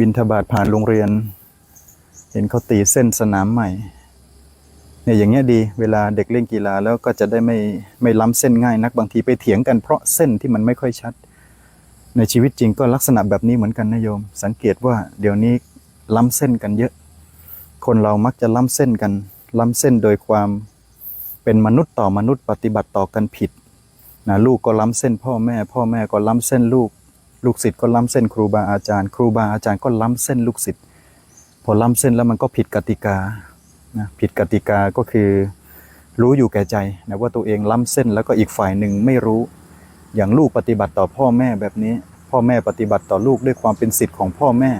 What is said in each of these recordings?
บินทบาทผ่านโรงเรียน เห็นเขาตีเส้นสนามใหม่เนี่ยอย่างเงี้ยดีเวลาเด็กเล่นกีฬาแล้วก็จะได้ไม่ไม่ล้ำเส้นง่ายนักบางทีไปเถียงกันเพราะเส้นที่มันไม่ค่อยชัด ในชีวิตจริงก็ลักษณะแบบนี้เหมือนกันนะโยม สังเกตว่าเดี๋ยวนี้ล้ำเส้นกันเยอะ คนเรามักจะล้ำเส้นกัน ล้ำเส้นโดยความเป็นมนุษย์ต่อมนุษย์ปฏิบัติต่อกันผิดนะลูกก็ล้ำเส้นพ่อแม่ พ่อแม่ก็ล้ำเส้นลูก ลูกศิษย์ก็ล้ำเส้นครูบาอาจารย์ ครูบาอาจารย์ก็ล้ำเส้นลูกศิษย์พอล้ำเส้นแล้วมันก็ผิดกติกานะผิดกติกาก็คือรู้อยู่แก่ใจนะว่าตัวเองล้ำเส้นแล้วก็อีกฝ่ายหนึ่งไม่รู้ อย่างลูกปฏิบัติต่อพ่อแม่แบบนี้ พ่อแม่ปฏิบัติต่อลูกด้วยความเป็นสิทธิ์ของพ่อแม่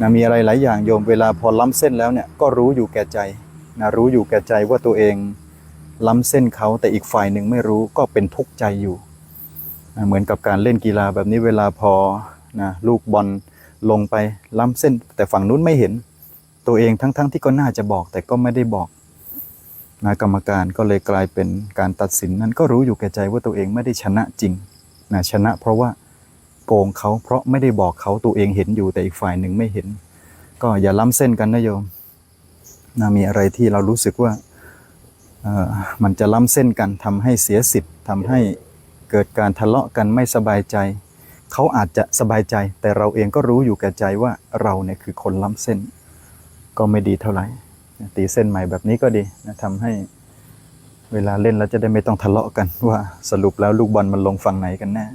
นะมีอะไรหลายอย่างโยมเวลาพอล้ำเส้นแล้วเนี่ยก็รู้อยู่แก่ใจนะรู้อยู่แก่ใจว่าตัวเองล้ำเส้นเขาแต่อีกฝ่ายหนึ่งไม่รู้ก็เป็นทุกข์ใจอยู่ เหมือนกับการเล่นกีฬาแบบนี้เวลาพอนะลูกบอลลงไปล้ำเส้น แต่ฝั่งนู้นไม่เห็น ตัวเองทั้งๆทที่ก็น่าจะบอกแต่ก็ไม่ได้บอกนะกรรมการก็เลยกลายเป็นการตัดสินนั้นก็รู้อยู่แก่ใจว่าตัวเองไม่ได้ชนะจริงนะชนะเพราะว่าโกงเขาเพราะไม่ได้บอกเขาตัวเองเห็นอยู่แต่อีกฝ่ายหนึ่งไม่เห็น ก็อย่าล้ำเส้นกันนะโยมนะมีอะไรที่เรารู้สึกว่ามันจะล้ำเส้นกันทำให้เสียสิทธิ์ทำให้ เกิดการทะเลาะกันไม่สบายใจ เขาอาจจะสบายใจ แต่เราเองก็รู้อยู่แก่ใจว่าเราเนี่ยคือคนล้ำเส้น ก็ไม่ดีเท่าไหร่ตีเส้นใหม่แบบนี้ก็ดีนะทำให้เวลาเล่นแล้วจะได้ไม่ต้องทะเลาะกันว่าสรุปแล้วลูกบอลมันลงฝั่งไหนกันแน่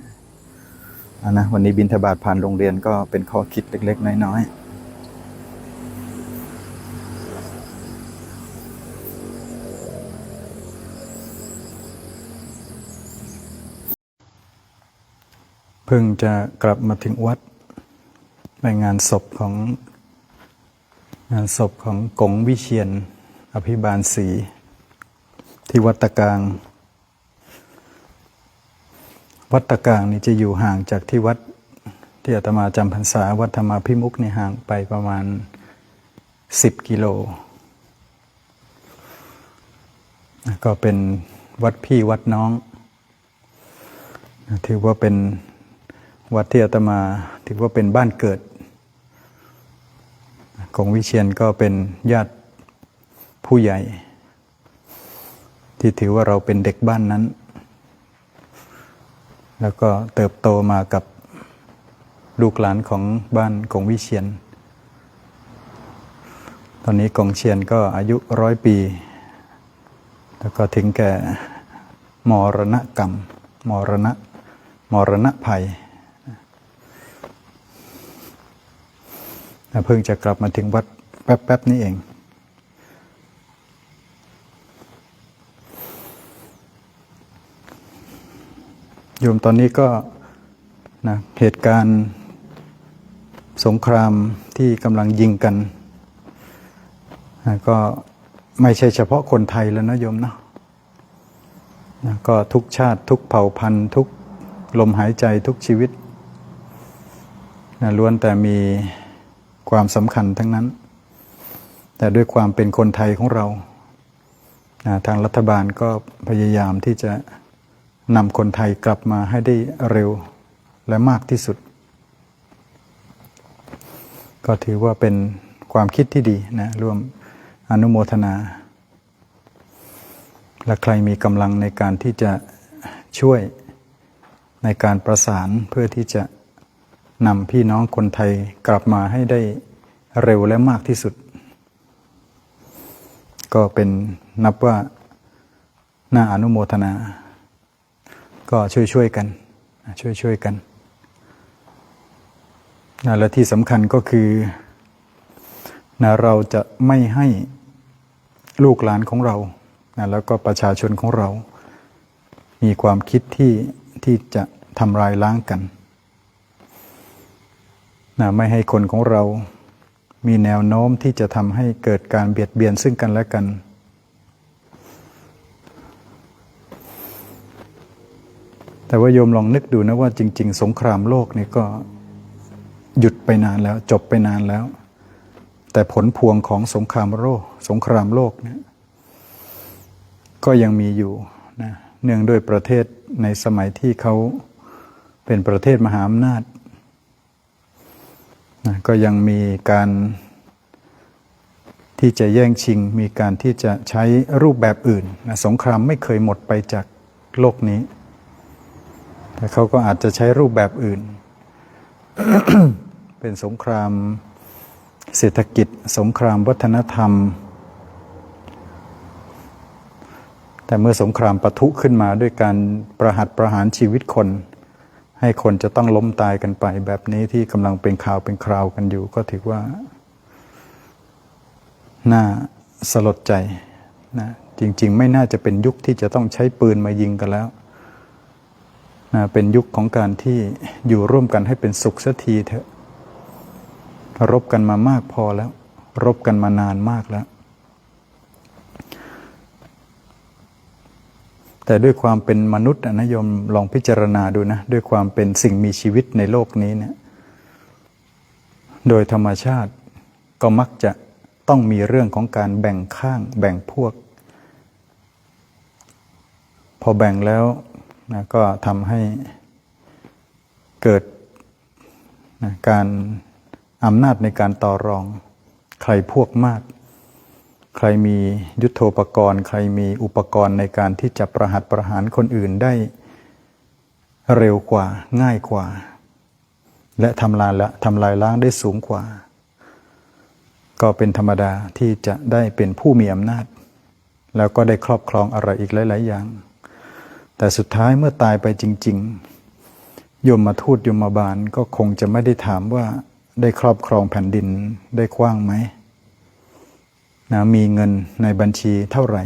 นะวันนี้บินทบาทผ่านโรงเรียนก็เป็นข้อคิดเล็ก ๆ น้อยๆ พิ่งจะกลับมาถึงวัดไปงานศพของงานศพของกงวิเชียน อภิบาลศรีที่วัดตะกาง วัดตะกางนี่จะอยู่ห่างจากที่วัดที่อาตมาจำพรรษาวัดธรรมาพิมุกนี่ห่างไปประมาณ 10 กิโล ก็เป็นวัดพี่วัดน้อง ถือว่าเป็น วัดที่อาตมาถือว่าเป็นบ้านเกิด ของวิเชียนก็เป็นญาติผู้ใหญ่ ที่ถือว่าเราเป็นเด็กบ้านนั้น แล้วก็เติบโตมากับลูกหลานของบ้านกงวิเชียน ตอนนี้กงเชียนก็อายุร้อยปี แล้วก็ถึงแก่มรณกรรม มรณะ มรณะภัย เพิ่งจะกลับมาถึงวัดแป๊บๆนี้เอง โยมตอนนี้ก็นะเหตุการณ์สงครามที่กำลังยิงกันนะก็ไม่ใช่เฉพาะคนไทยแล้วนะโยมเนาะนะก็ทุกชาติทุกเผ่าพันธุ์ทุกลมหายใจทุกชีวิตนะล้วนแต่มี ความสำคัญทั้งนั้น แต่ด้วยความเป็นคนไทยของเรา ทางรัฐบาลก็พยายามที่จะนำคนไทยกลับมาให้ได้เร็วและมากที่สุด ก็ถือว่าเป็นความคิดที่ดีนะร่วมอนุโมทนา และใครมีกำลังในการที่จะช่วยในการประสานเพื่อที่จะ นำพี่น้องคนไทยกลับมาให้ได้เร็วและมากที่สุด ก็เป็นนับว่าน่าอนุโมทนา ก็ช่วยๆกัน ช่วยๆกันนะและที่สำคัญก็คือนะเราจะไม่ให้ลูกหลานของเรานะแล้วก็ประชาชนของเรา มีความคิดที่ที่จะทำลายล้างกัน นะไม่ให้คนของเรา มีแนวโน้มที่จะทำให้เกิดการเบียดเบียนซึ่งกันและกันแต่ว่าโยมลองนึกดูนะว่าจริง ๆ สงครามโลกนี่ก็หยุดไปนานแล้ว จบไปนานแล้ว แต่ผลพวงของสงครามโลก สงครามโลกเนี่ยก็ยังมีอยู่นะเนื่องด้วยประเทศในสมัยที่เขาเป็นประเทศมหาอำนาจ นะก็ยังมีการที่จะแย่งชิง มีการที่จะใช้รูปแบบอื่นนะสงครามไม่เคยหมดไปจากโลกนี้ แต่เขาก็อาจจะใช้รูปแบบอื่น เป็นสงครามเศรษฐกิจ สงครามวัฒนธรรม แต่เมื่อสงครามปะทุขึ้นมาด้วยการประหัตประหารชีวิตคน ให้คนจะต้องล้มตายกันไป แบบนี้ที่กำลังเป็นข่าวเป็นคราวกันอยู่ ก็ถือว่า น่าสลดใจนะจริง ๆ ไม่น่าจะเป็นยุคที่จะต้องใช้ปืนมายิงกันแล้วนะเป็นยุคของการที่อยู่ร่วมกันให้เป็นสุขสักทีเถอะ รบกันมามากพอแล้ว รบกันมานานมากแล้ว แต่ด้วยความเป็นมนุษย์อนะโยมลองพิจารณาดูนะ ด้วยความเป็นสิ่งมีชีวิตในโลกนี้เนี่ยโดยธรรมชาติก็มักจะต้องมีเรื่องของการแบ่งข้างแบ่งพวก พอแบ่งแล้วนะก็ทำให้เกิดนะการอำนาจในการต่อรอง ใครพวกมาก ใครมียุทโธปกรณ์ ใครมีอุปกรณ์ในการที่จะประหัตประหารคนอื่นได้เร็วกว่าง่ายกว่า และทำลายละทำลายล้างได้สูงกว่า ก็เป็นธรรมดาที่จะได้เป็นผู้มีอำนาจ แล้วก็ได้ครอบครองอะไรอีกหลาย ๆ อย่าง แต่สุดท้ายเมื่อตายไปจริง ๆ ยมมาทูตยมมาบาลก็คงจะไม่ได้ถามว่าได้ครอบครองแผ่นดินได้กว้างไหม นะมีเงินในบัญชีเท่าไหร่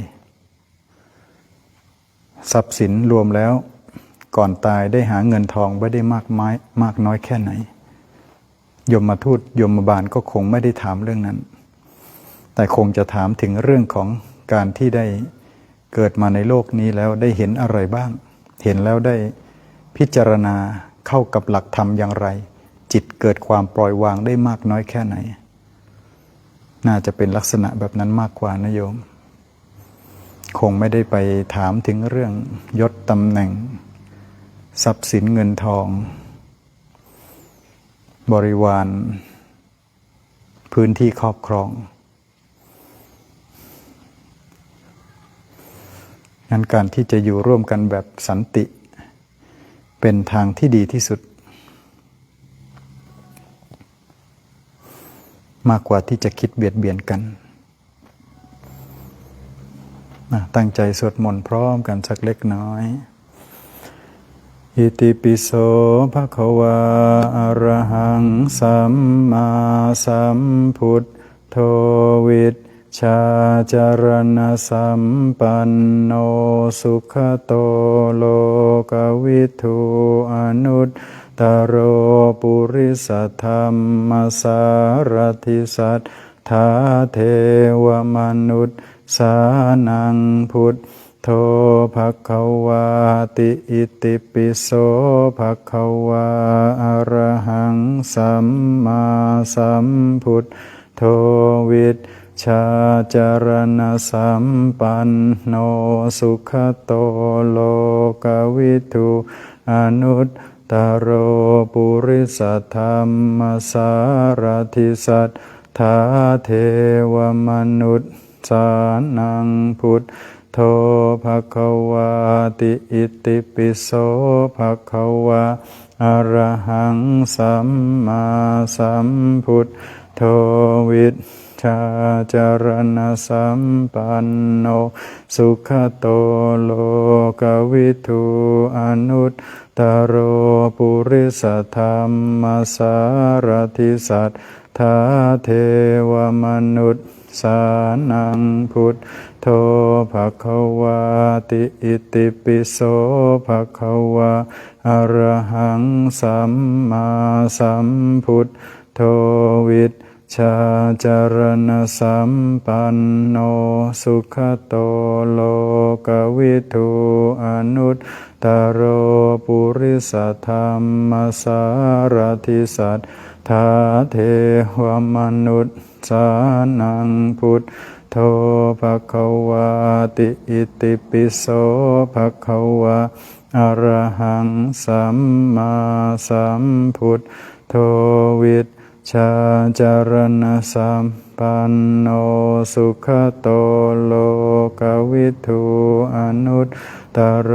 ทรัพย์สินรวมแล้วก่อนตายได้หาเงินทองไว้ได้มากไม้มากน้อยแค่ไหน ยมมาทูตยมมาบาลก็คงไม่ได้ถามเรื่องนั้น แต่คงจะถามถึงเรื่องของการที่ได้เกิดมาในโลกนี้แล้วได้เห็นอะไรบ้าง เห็นแล้วได้พิจารณาเข้ากับหลักธรรมอย่างไร จิตเกิดความปล่อยวางได้มากน้อยแค่ไหน น่าจะเป็นลักษณะแบบนั้นมากกว่านะโยม คงไม่ได้ไปถามถึงเรื่องยศตำแหน่ง ทรัพย์สินเงินทอง บริวาร พื้นที่ครอบครองงั้นการที่จะอยู่ร่วมกันแบบสันติ เป็นทางที่ดีที่สุด มากกว่าที่จะคิดเบียดเบียนกัน ตั้งใจสวดมนต์พร้อมกันสักเล็กน้อยอิติปิโสภะคะวาอะระหังสัมมาสัมพุทโธวิชชาจารณสัมปันโนสุขโตโลกวิทูอนุต ตโรปุริสธรรมสารทิสัทธาเทวมนุษย์สานังพุทธโธภคะวาติอิติปิโสภคะวาอรหังสัมมาสัมพุทโธวิชชาจารณสัมปันโนสุขโตโลกวิทูอนุต ตโรปุริสธรรมสารทิสัทธาเทวมนุษย์สานังพุทธโธภควาติอิติปิโสภควาอรหังสัมมาสัมพุทธโธวิชชาจารณสัมปันโนสุขโตโลกวิทูอนุต ตโรปุริสธรรมสารทิสัทธาเทวมนุษย์สานังพุทโธภควาติอิติปิโสภควาอรหังสัมมาสัมพุทโธวิชชาจารณสัมปันโนสุขโตโลกวิทูอนุต ตโรปุริสธรรมสารทิสัทธาเทวมนุษย์สานังพุทธโธภะคะวาติอิติปิโสภะคะวาอรหังสัมมาสัมพุทธโธวิชชาจารณสัมปันโนสุขโตโลกวิทูอนุต ตโร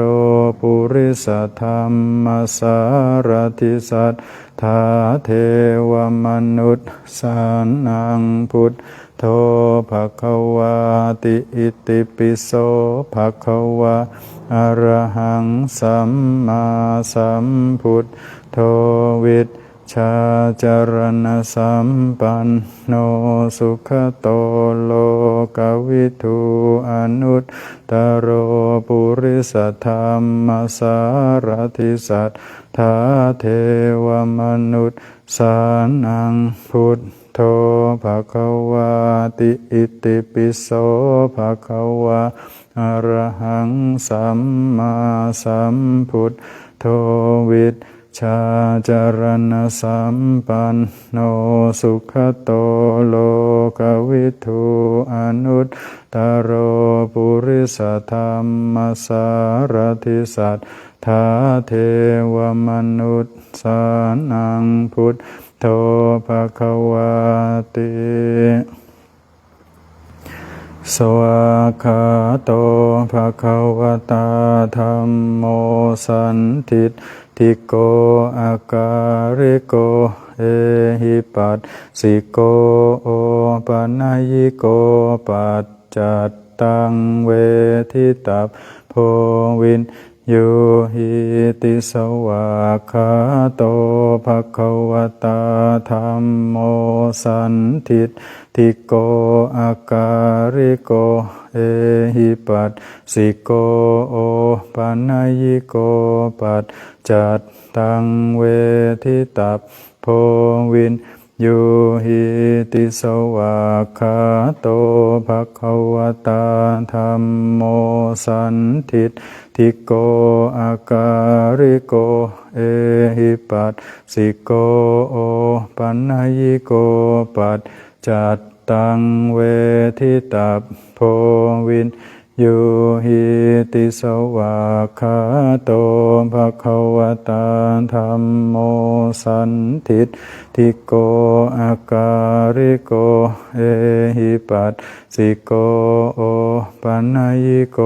ปุริสธรรมสารติสัทธาเทวมนุษย์สานังพุทธโธภะควาติอิติปิโสภะควะอรหังสัมมาสัมพุทโธวิช ชาจรณสัมปันโนสุขโตโลกวิทูอนุตตโรปุริสธรรมสารติสัทธาเทวมนุษย์สานังพุทโธภะคะวาติอิติปิโสภะคะวะอรหังสัมมาสัมพุทโธวิช ชาจารณสัมปันโนสุขโตโลกวิทูอนุตตโรปุริสธรรมสารติสัทธาเทวมนุษย์สานังพุทธโธภควาติ สวากาโตภะคะวะตาธรรมโมสันติทิโกอาการิโกเอหิปัสสิโกโอปัญญิโกปัจจัตตังเวทิตัพโพวิน โยหิติสวากขาโตภะคะวตาธัมโมสันทิฏฐิโกอาการิโกเอหิปัสสิโกโอปัญญิโกปัจจัตตังเวทิตัพโพวินโยหิติสวากขาโตภะคะวตาธัมโมสันทิ ฏฐิโกอาการิโก เอหิปัสสิโกโอปัญญิโกปัจจัตตังเวทิตัพโพวินโยหิติสวากขาโตภะคะวะตาธัมโมสันทิฏฐิโกอาการิโกเอหิปัสสิโกโอปัญญิโก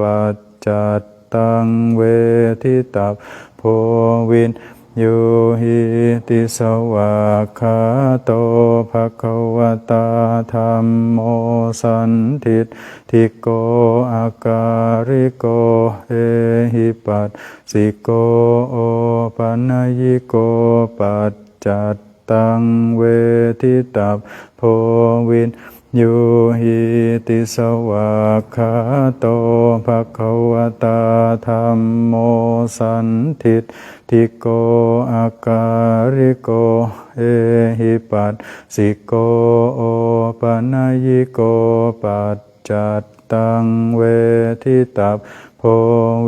ปัจ จัตตังเวทิตัพโพวินโยหิติสวากขาโตภะคะวตาธัมโมสันทิฏฐิโกอาการิโกเอหิปัสสิโกโอปัญญิโกปัจจัตตังเวทิตัพโพวินโยหิติสวากขาโต ภะคะวะตาธรรมโมสันทิติโกอาการิโก เอหิปัสสิโกโอปัญญิโกปัจจัตตังเวทิตับโพ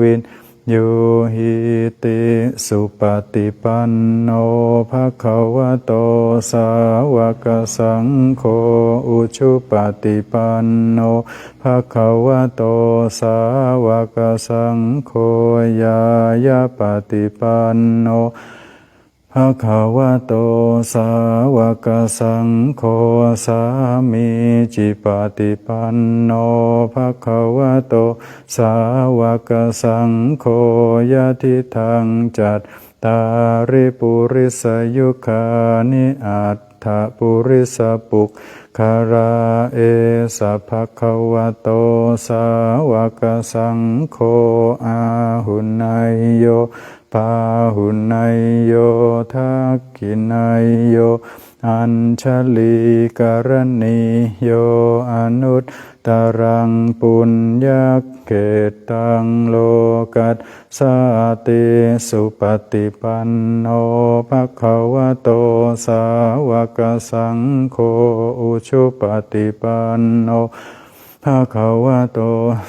วิน โยหิติสุปฏิปันโนภะคะวะโตสาวกสังโฆอุชุปฏิปันโนภะคะวะโตสาวกสังโฆยายาปฏิปันโนะคะวะโตสาวกสังโฆสามีจิปติปันโนภะคะวะโตสาวกสังโฆยะทิทังจัตตาริปุริสยุคานิอัตถปุริสปุกคาราเอสะภะคะวะโตสาวกสังโฆอาหุนายโย ปาหุนายโยทักขินายโย อัญชลีกรณีโยอนุตตรังปุญญเกตังโลกัสสาติสุปฏิปันโนภะคะวะโตสาวกสังโฆอุชุปฏิปันโน ภภะคะวะโต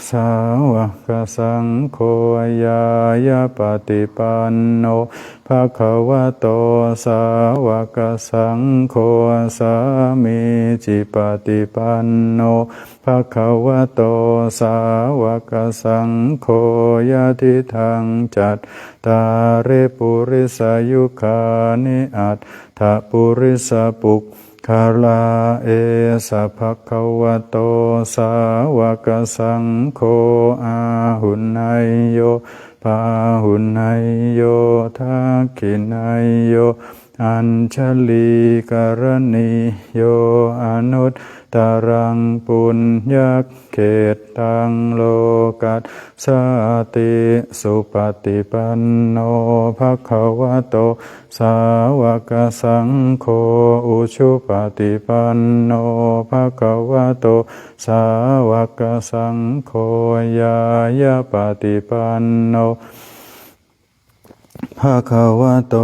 สาวกสังโฆยายาปฏิปันโนภะคะวะโตสาวกสังโฆสามีจิปฏิปันโนภะคะวะโตสาวกสังโฆยะทิทางจัตตาริปุริสายุคานิอัตถปุริสปุก คาลาเอสะภะคะวะโตสาวกสังโฆอาหุนายโยปาหุนายโยทักขินายโย อัญชลีกรณีโยอนุต ตรังปุญญเขตตังโลกัสสติสุปฏิปันโนภะคะวะโต สาวกสังโฆอุชุปฏิปันโนภะคะวะโต สาวกสังโฆยายาปฏิปันโน ภะคะวะโต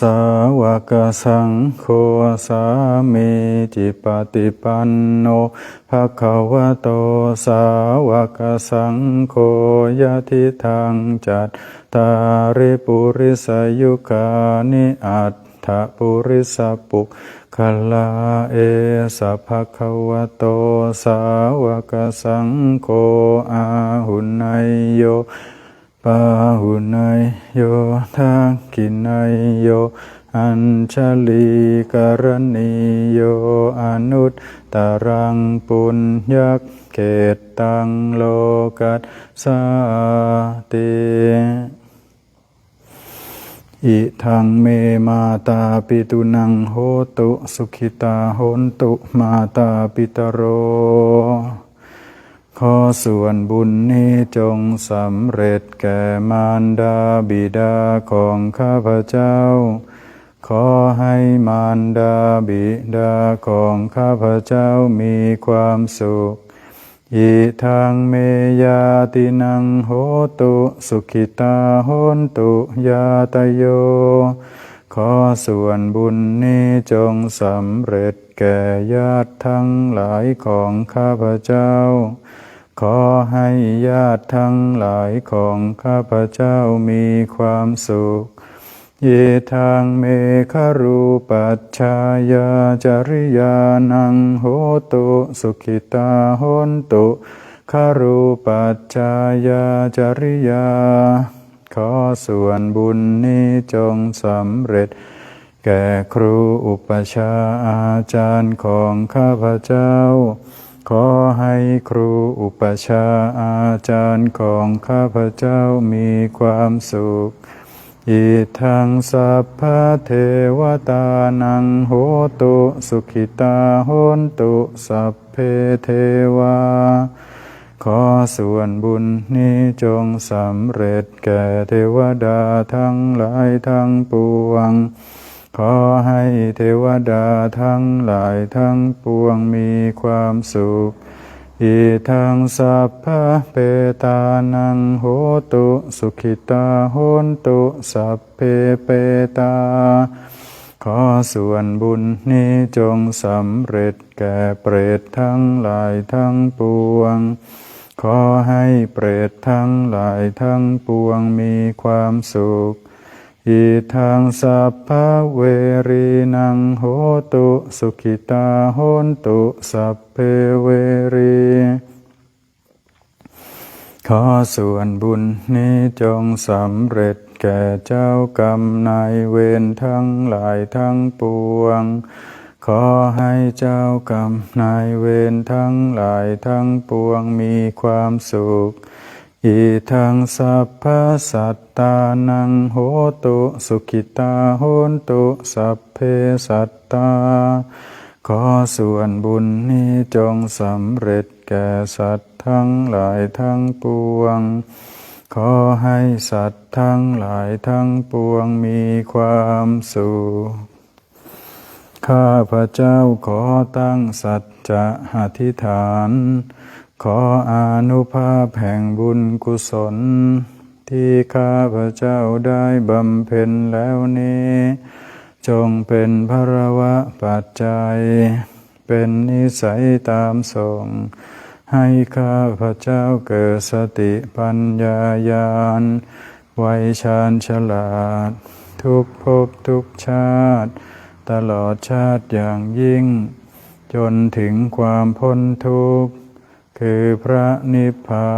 สาวกสังโฆสามีจิปฏิปันโนภะคะวะโตสาวกสังโฆยะทิทางจัตตาริปุริสายุคานิอัตถปุริสปุกขลาเอสะภะคะวะโตสาวกสังโฆอาหุนายโย ปาหุนายโยทักกินายโย อัญชลีกรณีโยอนุตตรังปุญญเกตตังโลกัสสาติอิทังเมมาตาปิตุนังโหตุสุขิตาโหนตุมาตาปิตโร ขอส่วนบุญนี้จงสำเร็จแก่มารดาบิดาของข้าพเจ้า ขอให้มารดาบิดาของข้าพเจ้ามีความสุขอิทังเมยาตินังโหตุสุขิตาโหนตุยาตโย ขอส่วนบุญนี้จงสำเร็จแก่ญาติทั้งหลายของข้าพเจ้า ขอให้ญาติทั้งหลายของข้าพเจ้ามีความสุข เยทางเมฆรูปัจชายาจริยานังโหตุสุขิตาโหนตุคารูปัจชายาจริยา ขอส่วนบุญนี้จงสำเร็จ แก่ครูอุปชฌาอาจารย์ของข้าพเจ้า ขอให้ครูอุปชาอาจารย์ของข้าพเจ้ามีความสุข อิทังสัพพะเทวตานังโหตุสุขิตาโหนตุสัพเพเทวา ขอส่วนบุญนี้จงสำเร็จแก่เทวดาทั้งหลายทั้งปวง ขอให้เทวดาทั้งหลายทั้งปวงมีความสุขอิทังสัพพะเปตานังโหตุสุขิตาโหนตุสัพเพเปตา ขอส่วนบุญนี้จงสำเร็จแก่เปรตทั้งหลายทั้งปวง ขอให้เปรตทั้งหลายทั้งปวงมีความสุข อิทังสัพพะเวรีนังโหตุสุขิตาโหนตุสัพเพเวรีขอส่วนบุญนี้จงสำเร็จแก่เจ้ากรรมนายเวรทั้งหลายทั้งปวง ขอให้เจ้ากรรมนายเวรทั้งหลายทั้งปวงมีความสุข อิทังสัพพสัตตานังโหตุสุขิตาโหนตุสัพเพสัตตา ขอส่วนบุญนี้จงสำเร็จแก่สัตว์ทั้งหลายทั้งปวง ขอให้สัตว์ทั้งหลายทั้งปวงมีความสุข ข้าพระเจ้าขอตั้งสัจจะอธิษฐาน ขออนุภาพแห่งบุญกุศล ที่ข้าพระเจ้าได้บำเพ็ญแล้วนี้ จงเป็นพระวะปัจจัย เป็นนิสัยตามส่ง ให้ข้าพระเจ้าเกิดสติปัญญาญาณไวชาญฉลาด ทุกภพทุกชาติ ตลอดชาติอย่างยิ่ง จนถึงความพ้นทุกข์ คือพระนิพพา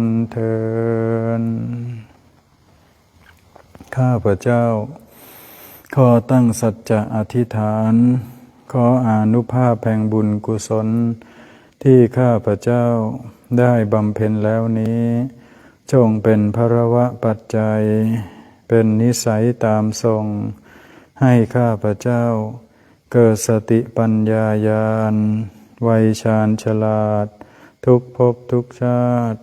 นเทินข้าพระเจ้า ขอตั้งสัจจะอธิษฐาน ขออนุภาพแห่งบุญกุศล ที่ข้าพระเจ้าได้บำเพ็ญแล้วนี้ จงเป็นพระวะปัจจัย เป็นนิสัยตามทรง ให้ข้าพระเจ้า เกิดสติปัญญาญาณไวยชาญฉลาด ทุกภพทุกชาติ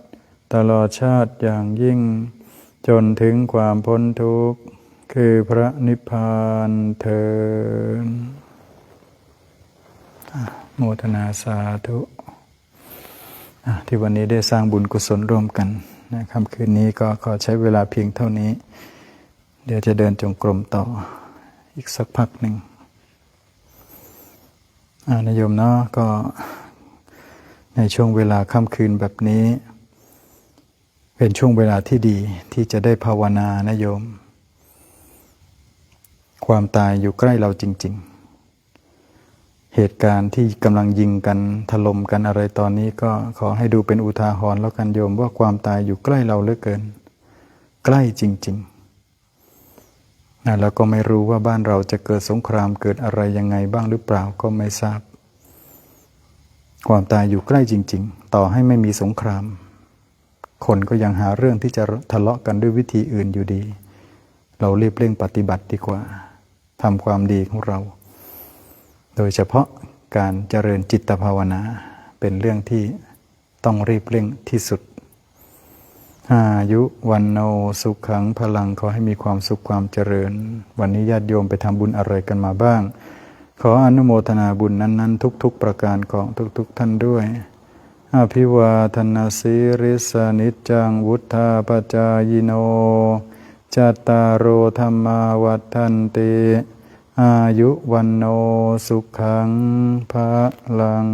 ตลอดชาติอย่างยิ่ง จนถึงความพ้นทุกข์ คือพระนิพพานเทินโมทนาสาธุที่วันนี้ได้สร้างบุญกุศลร่วมกันนะค่ำคืนนี้ก็ขอใช้เวลาเพียงเท่านี้ เดี๋ยวจะเดินจงกรมต่ออีกสักพักหนึ่งนายโยมเนาะก็ ในช่วงเวลาค่ำคืนแบบนี้ เป็นช่วงเวลาที่ดีที่จะได้ภาวนานะโยม ความตายอยู่ใกล้เราจริง ๆ เหตุการณ์ที่กำลังยิงกันถล่มกันอะไรตอนนี้ก็ขอให้ดูเป็นอุทาหรณ์แล้วกันโยมว่าความตายอยู่ใกล้เราเหลือเกิน ใกล้จริง ๆนะแล้วก็ไม่รู้ว่าบ้านเราจะเกิดสงครามเกิดอะไรยังไงบ้างหรือเปล่าก็ไม่ทราบ ความตายอยู่ใกล้จริง ๆ ต่อให้ไม่มีสงคราม คนก็ยังหาเรื่องที่จะทะเลาะกันด้วยวิธีอื่นอยู่ดี เรารีบเร่งปฏิบัติดีกว่าทำความดีของเรา โดยเฉพาะการเจริญจิตภาวนาเป็นเรื่องที่ต้องรีบเร่งที่สุดอายุวันโนสุขขังพลังขอให้มีความสุขความเจริญ วันนี้ญาติโยมไปทำบุญอะไรกันมาบ้าง ขออนุโมทนาบุญนั้น ๆ ทุก ๆ ประการของทุก ๆ ท่านด้วย อภิวาทนาสิริสนิจจังวุธาปจายโนจัตตารโอธรรมาวัฏันติอายุวันโนสุขังพระลัง